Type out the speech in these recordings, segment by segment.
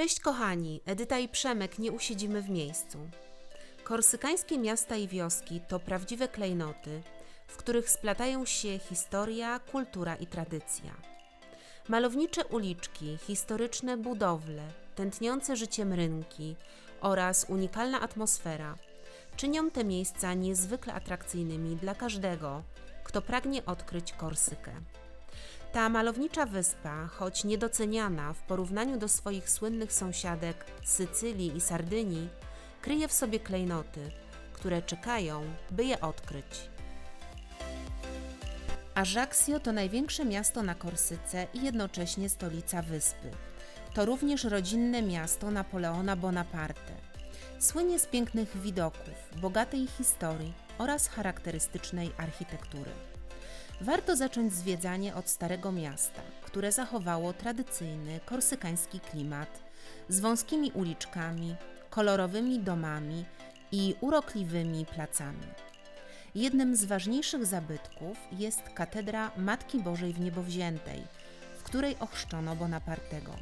Cześć kochani, Edyta i Przemek nie usiedzimy w miejscu. Korsykańskie miasta i wioski to prawdziwe klejnoty, w których splatają się historia, kultura i tradycja. Malownicze uliczki, historyczne budowle, tętniące życiem rynki oraz unikalna atmosfera czynią te miejsca niezwykle atrakcyjnymi dla każdego, kto pragnie odkryć Korsykę. Ta malownicza wyspa, choć niedoceniana w porównaniu do swoich słynnych sąsiadek Sycylii i Sardynii, kryje w sobie klejnoty, które czekają, by je odkryć. Ajaccio to największe miasto na Korsyce i jednocześnie stolica wyspy. To również rodzinne miasto Napoleona Bonaparte. Słynie z pięknych widoków, bogatej historii oraz charakterystycznej architektury. Warto zacząć zwiedzanie od Starego Miasta, które zachowało tradycyjny korsykański klimat z wąskimi uliczkami, kolorowymi domami i urokliwymi placami. Jednym z ważniejszych zabytków jest katedra Matki Bożej w Niebowziętej, w której ochrzczono Bonapartego.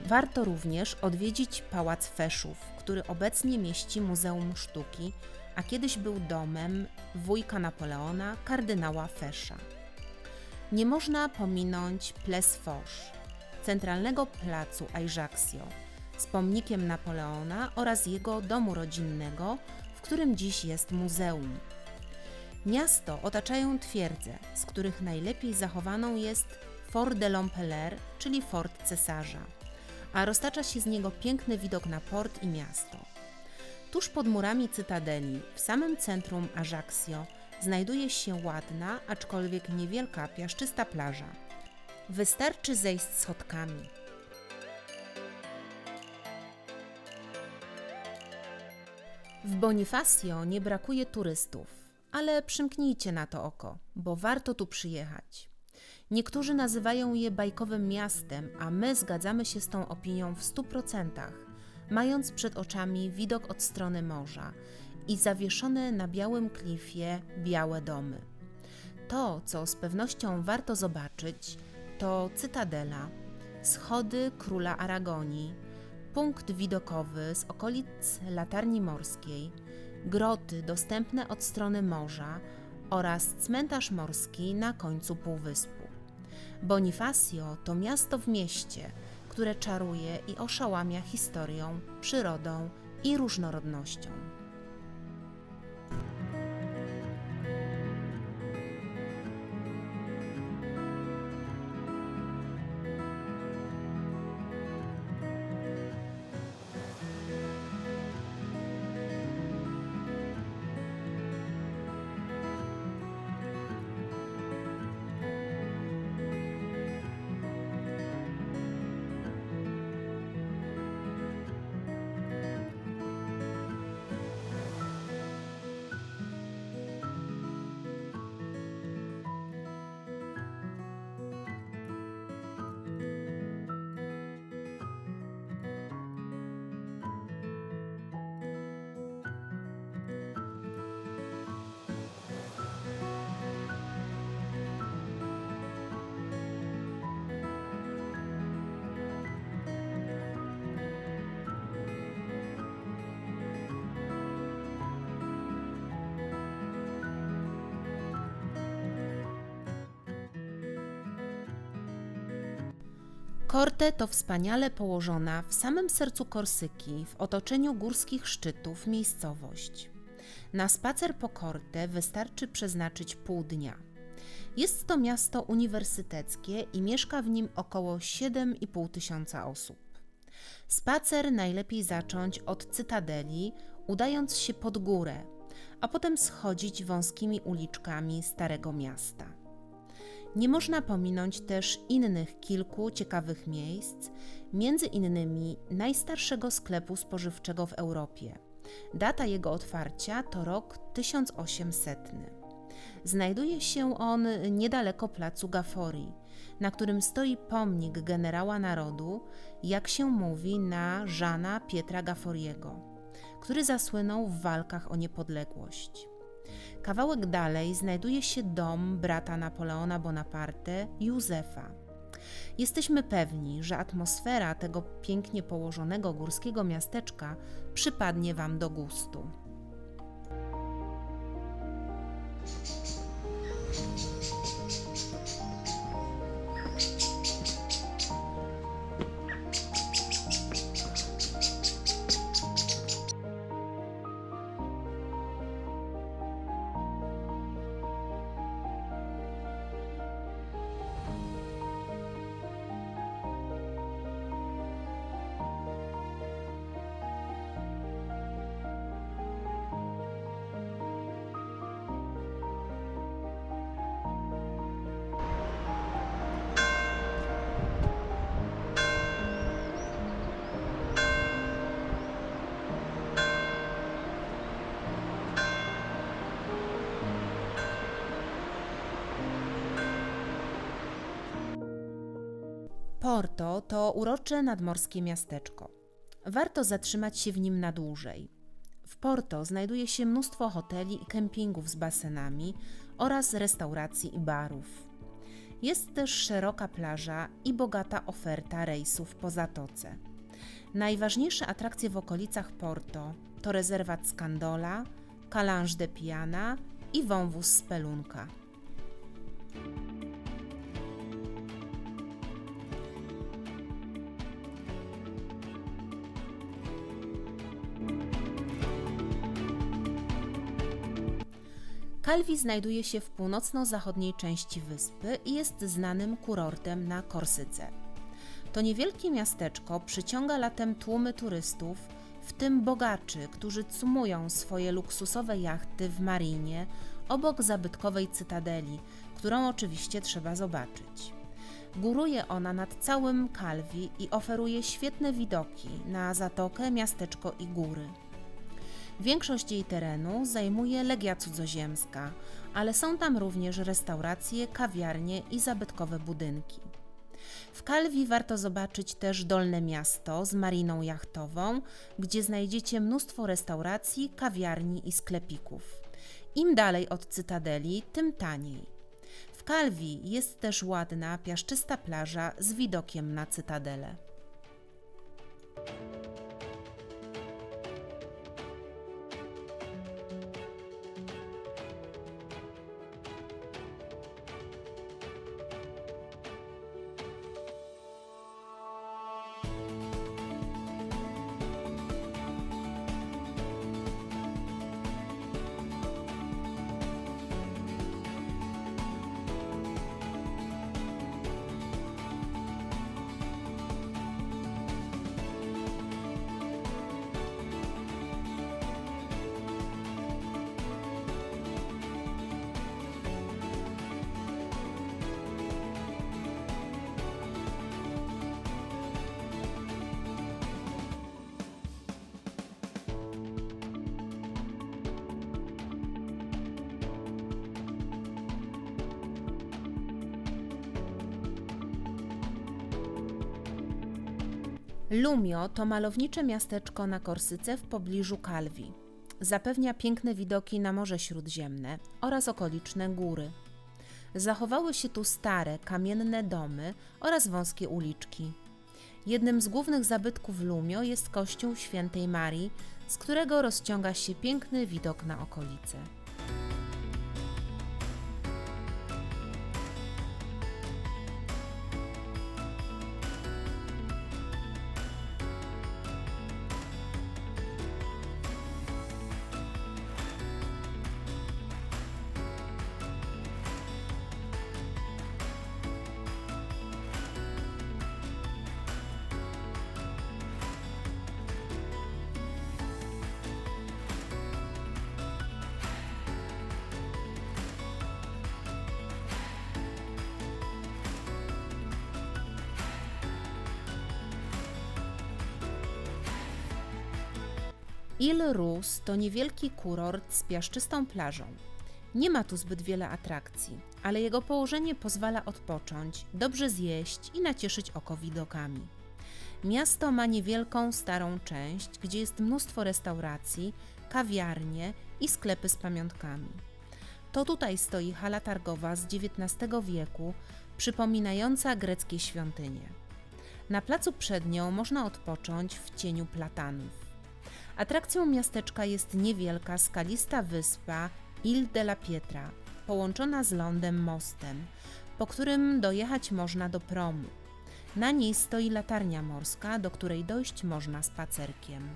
Warto również odwiedzić Pałac Feszów, który obecnie mieści Muzeum Sztuki, a kiedyś był domem wujka Napoleona, kardynała Fesza. Nie można pominąć Place Foch, centralnego placu Ajaccio, z pomnikiem Napoleona oraz jego domu rodzinnego, w którym dziś jest muzeum. Miasto otaczają twierdze, z których najlepiej zachowaną jest Fort de l'Empereur, czyli fort cesarza, a roztacza się z niego piękny widok na port i miasto. Tuż pod murami cytadeli, w samym centrum Ajaccio, znajduje się ładna, aczkolwiek niewielka piaszczysta plaża. Wystarczy zejść schodkami. W Bonifacio nie brakuje turystów, ale przymknijcie na to oko, bo warto tu przyjechać. Niektórzy nazywają je bajkowym miastem, a my zgadzamy się z tą opinią w stu procentach, mając przed oczami widok od strony morza i zawieszone na białym klifie białe domy. To, co z pewnością warto zobaczyć, to cytadela, schody króla Aragonii, punkt widokowy z okolic latarni morskiej, groty dostępne od strony morza oraz cmentarz morski na końcu półwyspu. Bonifacio to miasto w mieście, które czaruje i oszałamia historią, przyrodą i różnorodnością. Korte to wspaniale położona w samym sercu Korsyki, w otoczeniu górskich szczytów miejscowość. Na spacer po Korte wystarczy przeznaczyć pół dnia. Jest to miasto uniwersyteckie i mieszka w nim około 7,5 tysiąca osób. Spacer najlepiej zacząć od cytadeli, udając się pod górę, a potem schodzić wąskimi uliczkami Starego Miasta. Nie można pominąć też innych kilku ciekawych miejsc, między innymi najstarszego sklepu spożywczego w Europie. Data jego otwarcia to rok 1800. Znajduje się on niedaleko placu Gafori, na którym stoi pomnik generała narodu, jak się mówi, na Żana Pietra Gaforiego, który zasłynął w walkach o niepodległość. Kawałek dalej znajduje się dom brata Napoleona Bonaparte, Józefa. Jesteśmy pewni, że atmosfera tego pięknie położonego górskiego miasteczka przypadnie Wam do gustu. Porto to urocze nadmorskie miasteczko. Warto zatrzymać się w nim na dłużej. W Porto znajduje się mnóstwo hoteli i kempingów z basenami oraz restauracji i barów. Jest też szeroka plaża i bogata oferta rejsów po zatoce. Najważniejsze atrakcje w okolicach Porto to rezerwat Scandola, Calange de Piana i wąwóz Spelunka. Calvi znajduje się w północno-zachodniej części wyspy i jest znanym kurortem na Korsyce. To niewielkie miasteczko przyciąga latem tłumy turystów, w tym bogaczy, którzy cumują swoje luksusowe jachty w marinie obok zabytkowej cytadeli, którą oczywiście trzeba zobaczyć. Góruje ona nad całym Calvi i oferuje świetne widoki na zatokę, miasteczko i góry. Większość jej terenu zajmuje Legia Cudzoziemska, ale są tam również restauracje, kawiarnie i zabytkowe budynki. W Kalwi warto zobaczyć też Dolne Miasto z mariną jachtową, gdzie znajdziecie mnóstwo restauracji, kawiarni i sklepików. Im dalej od Cytadeli, tym taniej. W Kalwi jest też ładna, piaszczysta plaża z widokiem na Cytadelę. Lumio to malownicze miasteczko na Korsyce w pobliżu Kalwi. Zapewnia piękne widoki na Morze Śródziemne oraz okoliczne góry. Zachowały się tu stare, kamienne domy oraz wąskie uliczki. Jednym z głównych zabytków Lumio jest kościół świętej Marii, z którego rozciąga się piękny widok na okolice. Ile Rus to niewielki kurort z piaszczystą plażą. Nie ma tu zbyt wiele atrakcji, ale jego położenie pozwala odpocząć, dobrze zjeść i nacieszyć oko widokami. Miasto ma niewielką starą część, gdzie jest mnóstwo restauracji, kawiarnie i sklepy z pamiątkami. To tutaj stoi hala targowa z XIX wieku, przypominająca greckie świątynie. Na placu przed nią można odpocząć w cieniu platanów. Atrakcją miasteczka jest niewielka, skalista wyspa Ile de la Pietra, połączona z lądem mostem, po którym dojechać można do promu. Na niej stoi latarnia morska, do której dojść można spacerkiem.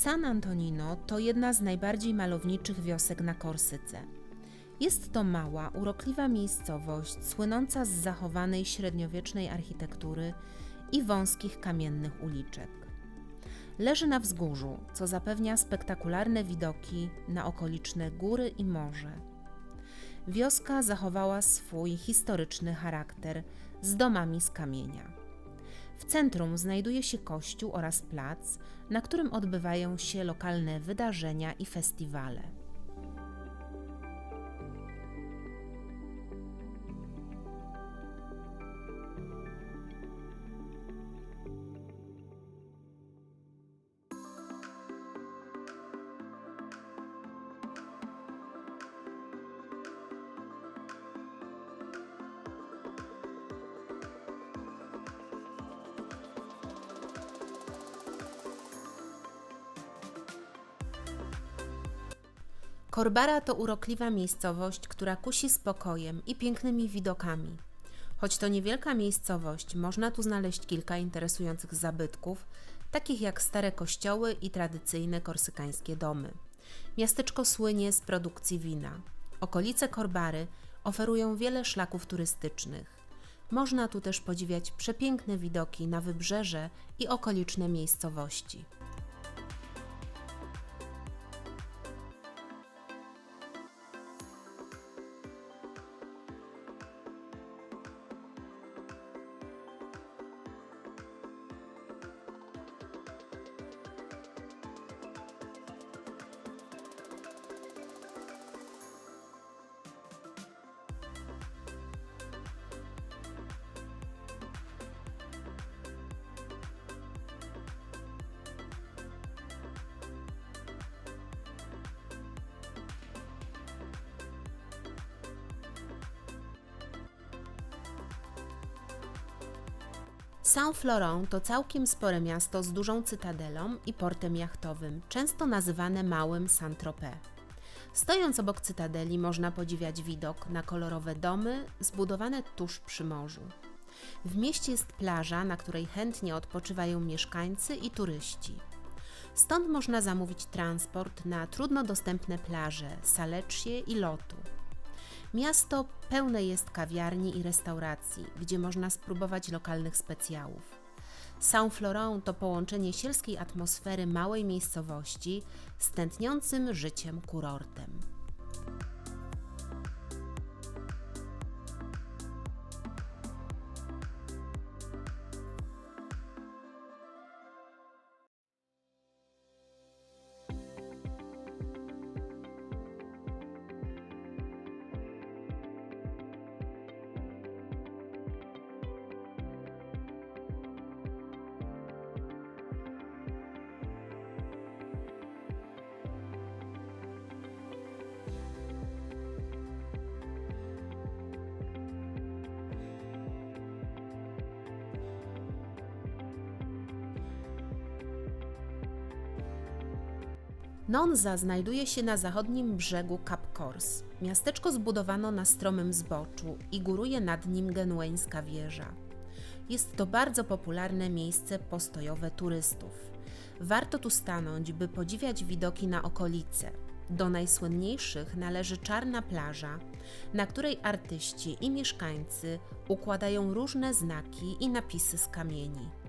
San Antonino to jedna z najbardziej malowniczych wiosek na Korsyce. Jest to mała, urokliwa miejscowość słynąca z zachowanej średniowiecznej architektury i wąskich kamiennych uliczek. Leży na wzgórzu, co zapewnia spektakularne widoki na okoliczne góry i morze. Wioska zachowała swój historyczny charakter z domami z kamienia. W centrum znajduje się kościół oraz plac, na którym odbywają się lokalne wydarzenia i festiwale. Korbara to urokliwa miejscowość, która kusi spokojem i pięknymi widokami. Choć to niewielka miejscowość, można tu znaleźć kilka interesujących zabytków, takich jak stare kościoły i tradycyjne korsykańskie domy. Miasteczko słynie z produkcji wina. Okolice Korbary oferują wiele szlaków turystycznych. Można tu też podziwiać przepiękne widoki na wybrzeże i okoliczne miejscowości. Saint-Florent to całkiem spore miasto z dużą cytadelą i portem jachtowym, często nazywane Małym Saint-Tropez. Stojąc obok cytadeli można podziwiać widok na kolorowe domy zbudowane tuż przy morzu. W mieście jest plaża, na której chętnie odpoczywają mieszkańcy i turyści. Stąd można zamówić transport na trudno dostępne plaże Saleccie i Lotu. Miasto pełne jest kawiarni i restauracji, gdzie można spróbować lokalnych specjałów. Saint-Florent to połączenie sielskiej atmosfery małej miejscowości z tętniącym życiem kurortem. Nonza znajduje się na zachodnim brzegu Cap Corse. Miasteczko zbudowano na stromym zboczu i góruje nad nim genueńska wieża. Jest to bardzo popularne miejsce postojowe turystów. Warto tu stanąć, by podziwiać widoki na okolice. Do najsłynniejszych należy Czarna Plaża, na której artyści i mieszkańcy układają różne znaki i napisy z kamieni.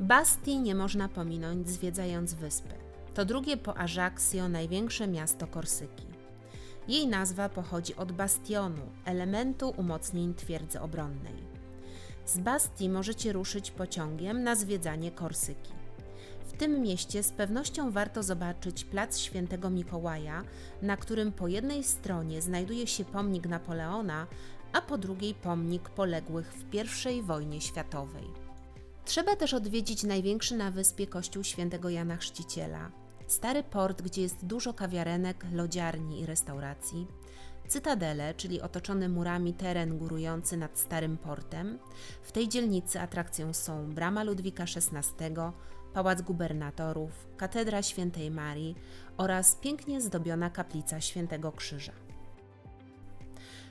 Bastii nie można pominąć zwiedzając wyspę. To drugie po Ajaccio największe miasto Korsyki. Jej nazwa pochodzi od bastionu, elementu umocnień twierdzy obronnej. Z Bastii możecie ruszyć pociągiem na zwiedzanie Korsyki. W tym mieście z pewnością warto zobaczyć plac Świętego Mikołaja, na którym po jednej stronie znajduje się pomnik Napoleona, a po drugiej pomnik poległych w I wojnie światowej. Trzeba też odwiedzić największy na wyspie kościół świętego Jana Chrzciciela, stary port, gdzie jest dużo kawiarenek, lodziarni i restauracji, cytadelę, czyli otoczony murami teren górujący nad starym portem. W tej dzielnicy atrakcją są Brama Ludwika XVI, Pałac Gubernatorów, Katedra Świętej Marii oraz pięknie zdobiona kaplica Świętego Krzyża.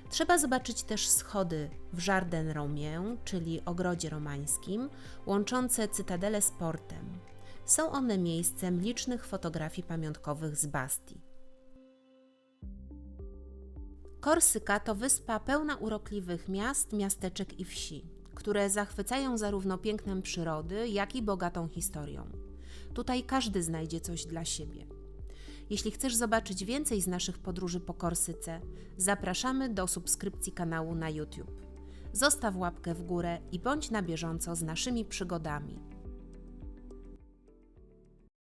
Trzeba zobaczyć też schody w Jardin Romie, czyli ogrodzie romańskim, łączące cytadelę z portem. Są one miejscem licznych fotografii pamiątkowych z Bastii. Korsyka to wyspa pełna urokliwych miast, miasteczek i wsi, które zachwycają zarówno pięknem przyrody, jak i bogatą historią. Tutaj każdy znajdzie coś dla siebie. Jeśli chcesz zobaczyć więcej z naszych podróży po Korsyce, zapraszamy do subskrypcji kanału na YouTube. Zostaw łapkę w górę i bądź na bieżąco z naszymi przygodami.